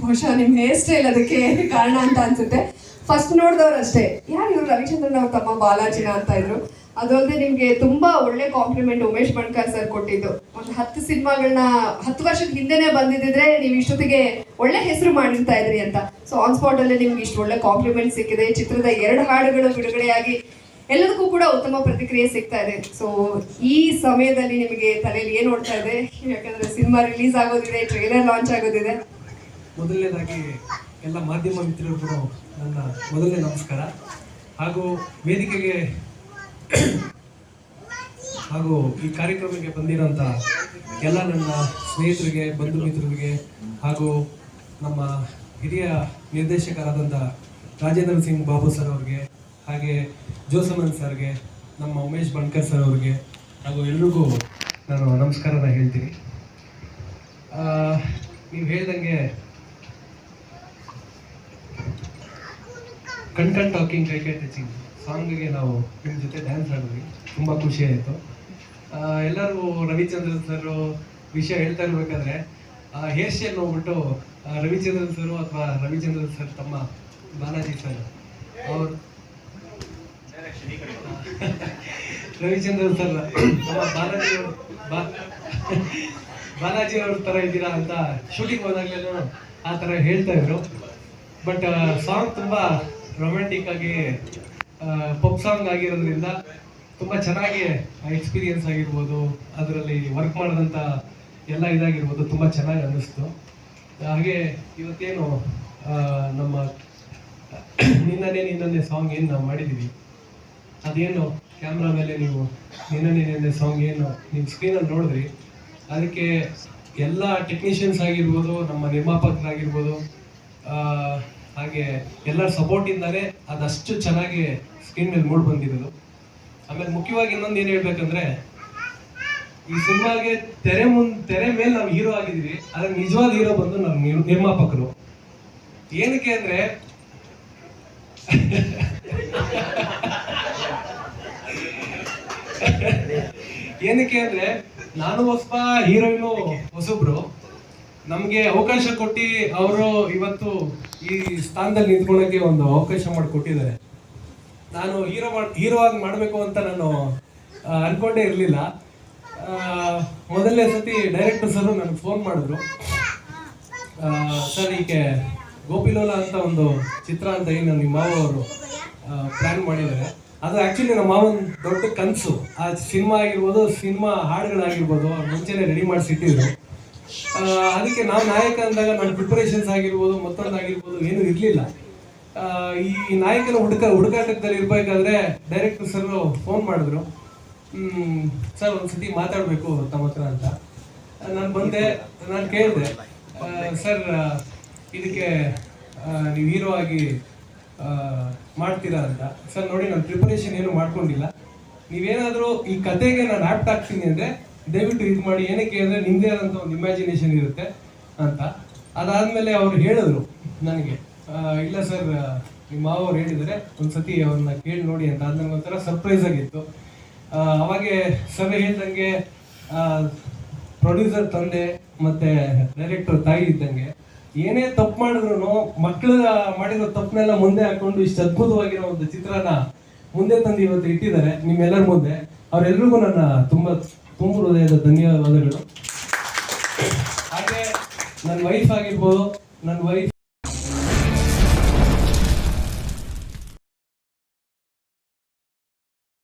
ಬಹುಶಃ ನಿಮ್ಮ hair style ಅದಕ್ಕೆ ಕಾರಣ ಅಂತ ಅನ್ಸುತ್ತೆ. ಫಸ್ಟ್ ನೋಡಿದವ್ರು ಅಷ್ಟೇ. ಯಾರು ಇವ್ರು? ರವಿಚಂದ್ರನ್ ಅವ್ರ ತಮ್ಮ ಬಾಲಾಜಿನ ಅಂತ ಇದ್ರು. ಅದಲ್ಲದೆ ನಿಮ್ಗೆ ತುಂಬಾ ಒಳ್ಳೆ ಕಾಂಪ್ಲಿಮೆಂಟ್ ಉಮೇಶ್ ಬಣ್ಕರ್ ಸರ್ ಕೊಟ್ಟಿದ್ದು. ಒಂದು ಹತ್ತು ಸಿನಿಮಾಗಳನ್ನ ಹತ್ತು ವರ್ಷದ ಹಿಂದೆನೆ ಬಂದಿದ್ರೆ ನೀವು ಇಷ್ಟೊತ್ತಿಗೆ ಒಳ್ಳೆ ಹೆಸರು ಮಾಡಿರ್ತಾ ಇದ್ರಿ ಅಂತ. ಸೊ ಆನ್ ಸ್ಪಾಟ್ ಅಲ್ಲೇ ನಿಮ್ಗೆ ಇಷ್ಟು ಒಳ್ಳೆ ಕಾಂಪ್ಲಿಮೆಂಟ್ ಸಿಕ್ಕಿದೆ. ಚಿತ್ರದ ಎರಡು ಹಾಡುಗಳು ಬಿಡುಗಡೆಯಾಗಿ ಎಲ್ಲದಕ್ಕೂ ಕೂಡ ಉತ್ತಮ ಪ್ರತಿಕ್ರಿಯೆ ಸಿಗ್ತಾ ಇದೆ. ಸೊ ಈ ಸಮಯದಲ್ಲಿ ನಿಮಗೆ ತಲೆಯಲ್ಲಿ ಏನ್ ನೋಡ್ತಾ ಇದೆ? ಯಾಕಂದ್ರೆ ಸಿನಿಮಾ ರಿಲೀಸ್ ಆಗೋದಿದೆ ಟ್ರೈಲರ್ ಲಾಂಚ್ ಆಗೋದಿದೆ. ಮೊದಲನೇದಾಗಿ ಎಲ್ಲ ಮಾಧ್ಯಮ ಮಿತ್ರರಿಗೂ ನನ್ನ ಮೊದಲನೇ ನಮಸ್ಕಾರ. ಹಾಗೂ ವೇದಿಕೆಗೆ ಹಾಗೂ ಈ ಕಾರ್ಯಕ್ರಮಕ್ಕೆ ಬಂದಿರೋಂಥ ಎಲ್ಲ ನನ್ನ ಸ್ನೇಹಿತರಿಗೆ, ಬಂಧು ಮಿತ್ರರಿಗೆ ಹಾಗೂ ನಮ್ಮ ಹಿರಿಯ ನಿರ್ದೇಶಕರಾದಂಥ ರಾಜೇಂದ್ರ ಸಿಂಗ್ ಬಾಬು ಸರ್ ಅವ್ರಿಗೆ, ಹಾಗೆ ಜೋಸಮನ್ ಸರ್ಗೆ, ನಮ್ಮ ಉಮೇಶ್ ಬಣ್ಕರ್ ಸರ್ ಅವ್ರಿಗೆ ಹಾಗೂ ಎಲ್ರಿಗೂ ನಾನು ನಮಸ್ಕಾರನ ಹೇಳ್ತೀನಿ. ನೀವು ಹೇಳ್ದಂಗೆ ಕಣ್ ಟಾಕಿಂಗ್ ಕ್ರಿಕೆಟ್ ಟೀಚಿಂಗ್ ಸಾಂಗ್ ಸಾಂಗ್ಗೆ ನಾವು ನಿಮ್ಮ ಜೊತೆ ಡ್ಯಾನ್ಸ್ ಆಡಿದ್ವಿ. ತುಂಬ ಖುಷಿ ಆಯಿತು. ಎಲ್ಲರೂ ರವಿಚಂದ್ರನ್ ಸರ್ ವಿಷಯ ಹೇಳ್ತಾ ಇರ್ಬೇಕಾದ್ರೆ ಹೇರ್ ಸ್ಟೈಲ್ ನೋಡ್ಬಿಟ್ಟು ರವಿಚಂದ್ರನ್ ಸರ್ ಅಥವಾ ರವಿಚಂದ್ರನ್ ಸರ್ ತಮ್ಮ ಬಾಲಾಜಿ ಸರ್, ಅವರು ರವಿಚಂದ್ರನ್ ಸರ್, ತಮ್ಮ ಬಾಲಾಜಿ ಬಾಲಾಜಿ ಅವ್ರ ಥರ ಇದ್ದೀರಾ ಅಂತ ಶೂಟಿಂಗ್ ಹೋದಾಗಲೇನು ಆ ಥರ ಹೇಳ್ತಾ ಇದ್ರು. ಬಟ್ ಸಾಂಗ್ ತುಂಬಾ ರೊಮ್ಯಾಂಟಿಕ್ ಆಗಿ ಪಪ್ ಸಾಂಗ್ ಆಗಿರೋದ್ರಿಂದ ತುಂಬ ಚೆನ್ನಾಗಿ ಎಕ್ಸ್ಪೀರಿಯನ್ಸ್ ಆಗಿರ್ಬೋದು. ಅದರಲ್ಲಿ ವರ್ಕ್ ಮಾಡಿದಂಥ ಎಲ್ಲ ಇದಾಗಿರ್ಬೋದು. ತುಂಬ ಚೆನ್ನಾಗಿ ಅನ್ನಿಸ್ತು. ಹಾಗೆ ಇವತ್ತೇನು ನಮ್ಮ ನಿನ್ನನೇ ನಿನ್ನನ್ನೇ ಸಾಂಗ್ ಏನು ನಾವು ಮಾಡಿದ್ದೀವಿ ಅದೇನು ಕ್ಯಾಮ್ರಾ ಮೇಲೆ ನೀವು ನಿನ್ನನೇ ನಿನ್ನೆ ಸಾಂಗ್ ಏನು ನಿಮ್ಮ ಸ್ಕ್ರೀನಲ್ಲಿ ನೋಡಿದ್ರಿ? ಅದಕ್ಕೆ ಎಲ್ಲ ಟೆಕ್ನಿಷಿಯನ್ಸ್ ಆಗಿರ್ಬೋದು, ನಮ್ಮ ನಿರ್ಮಾಪಕರಾಗಿರ್ಬೋದು ಹಾಗೆ ಎಲ್ಲರ ಸಪೋರ್ಟಿಂದಲೇ ಅದಷ್ಟು ಚೆನ್ನಾಗಿ ಸ್ಕ್ರೀನ್ ಮೇಲೆ ಮೂಡ್ ಬಂದಿರೋದು. ಆಮೇಲೆ ಮುಖ್ಯವಾಗಿ ಇನ್ನೊಂದು ಏನು ಹೇಳ್ಬೇಕಂದ್ರೆ, ಈ ಸಿನಿಮಾಗೆ ತೆರೆ ಮುಂದ್ ತೆರೆ ಮೇಲೆ ನಾವು ಹೀರೋ ಆಗಿದ್ವಿ ಆದ್ರೆ ನಿಜವಾದ ಹೀರೋ ಬಂದು ನಮ್ಮ ನಿರ್ಮಾಪಕರು. ಏನಕ್ಕೆ ಅಂದ್ರೆ ಏನಕ್ಕೆ ಅಂದ್ರೆ, ನಾನು ಹೊಸ ಹೀರೋಯಿನು ಹೊಸಬ್ರು. ನಮ್ಗೆ ಅವಕಾಶ ಕೊಟ್ಟು ಅವರು ಇವತ್ತು ಈ ಸ್ಥಾನದಲ್ಲಿ ನಿಂತ್ಕೊಳ್ಳೋಕ್ಕೆ ಒಂದು ಅವಕಾಶ ಮಾಡಿಕೊಟ್ಟಿದ್ದಾರೆ. ನಾನು ಹೀರೋ ಮಾಡಿ ಹೀರೋ ಆಗಿ ಮಾಡಬೇಕು ಅಂತ ನಾನು ಅನ್ಕೊಂಡೇ ಇರಲಿಲ್ಲ. ಮೊದಲನೇ ಸತಿ ಡೈರೆಕ್ಟರ್ ಸರ್ ನನಗೆ ಫೋನ್ ಮಾಡಿದ್ರು. ಸರ್ ಈಕೆ ಗೋಪಿಲೋಲ ಅಂತ ಒಂದು ಚಿತ್ರ ಅಂತ ಏನು ನಿಮ್ಮ ಮಾವ ಅವರು ಪ್ಲ್ಯಾನ್ ಮಾಡಿದ್ದಾರೆ. ಅದು ಆ್ಯಕ್ಚುಲಿ ನಮ್ಮ ಮಾವನ ದೊಡ್ಡ ಕನಸು. ಆ ಸಿನಿಮಾ ಆಗಿರ್ಬೋದು, ಸಿನಿಮಾ ಹಾಡುಗಳಾಗಿರ್ಬೋದು ಮುಂಚೆನೆ ರೆಡಿ ಮಾಡಿಸಿಟ್ಟಿದ್ರು. ಅದಕ್ಕೆ ನಾವು ನಾಯಕ ಅಂದಾಗ ನನ್ನ ಪ್ರಿಪರೇಷನ್ಸ್ ಆಗಿರ್ಬೋದು ಮತ್ತೊಂದಾಗಿರ್ಬೋದು ಏನೂ ಇರಲಿಲ್ಲ. ಈ ನಾಯಕನ ಹುಡುಕ ಹುಡುಕಾಟದಲ್ಲಿ ಇರಬೇಕಾದ್ರೆ ಡೈರೆಕ್ಟರ್ ಸರ್ ಫೋನ್ ಮಾಡಿದ್ರು. ಸರ್ ಒಂದು ಸತಿ ಮಾತಾಡಬೇಕು ತಮ್ಮ ಹತ್ರ ಅಂತ. ನಾನು ಬಂದೆ, ನಾನು ಕೇಳಿದೆ ಸರ್ ಇದಕ್ಕೆ ನೀವು ಹೀರೋ ಆಗಿ ಮಾಡ್ತೀರಾ ಅಂತ. ಸರ್ ನೋಡಿ, ನಾನು ಪ್ರಿಪರೇಷನ್ ಏನು ಮಾಡ್ಕೊಂಡಿಲ್ಲ. ನೀವೇನಾದರೂ ಈ ಕತೆಗೆ ನಾನು ಆಪ್ಟ್ ಆಗ್ತೀನಿ ಅಂದರೆ ದಯವಿಟ್ಟು ಇದು ಮಾಡಿ. ಏನಕ್ಕೆ ಅಂದರೆ ನಿಮ್ಮದೇ ಆದಂಥ ಒಂದು ಇಮ್ಯಾಜಿನೇಷನ್ ಇರುತ್ತೆ ಅಂತ. ಅದಾದಮೇಲೆ ಅವ್ರು ಹೇಳಿದ್ರು ನನಗೆ ಇಲ್ಲ ಸರ್ ನಿಮ್ಮ ಮಾವ ಅವ್ರು ಹೇಳಿದರೆ ಒಂದ್ಸತಿ ಅವ್ರನ್ನ ಕೇಳಿ ನೋಡಿ ಅಂತ. ಅದು ನನಗೆ ಒಂಥರ ಸರ್ಪ್ರೈಸ್ ಆಗಿತ್ತು. ಅವಾಗೆ ಸರ್ ಹೇಳ್ದಂಗೆ ಪ್ರೊಡ್ಯೂಸರ್ ತಂದೆ ಮತ್ತೆ ಡೈರೆಕ್ಟರ್ ತಾಯಿ ಇದ್ದಂಗೆ, ಏನೇ ತಪ್ಪು ಮಾಡಿದ್ರು ಮಕ್ಕಳ ಮಾಡಿರೋ ತಪ್ಪನ್ನೆಲ್ಲ ಮುಂದೆ ಹಾಕೊಂಡು ಇಷ್ಟು ಅದ್ಭುತವಾಗಿರೋ ಒಂದು ಚಿತ್ರನ ಮುಂದೆ ತಂದು ಇವತ್ತು ಇಟ್ಟಿದ್ದಾರೆ, ನಿಮ್ಮೆಲ್ಲರ ಮುಂದೆ. ಅವರೆಲ್ರಿಗೂ ನನ್ನ ತುಂಬ ತುಂಬ ಹೃದಯದ ಧನ್ಯವಾದಗಳು. ಹಾಗೆ ನನ್ನ ವೈಫ್ ಆಗಿರ್ಬೋದು ನನ್ನ ವೈಫ್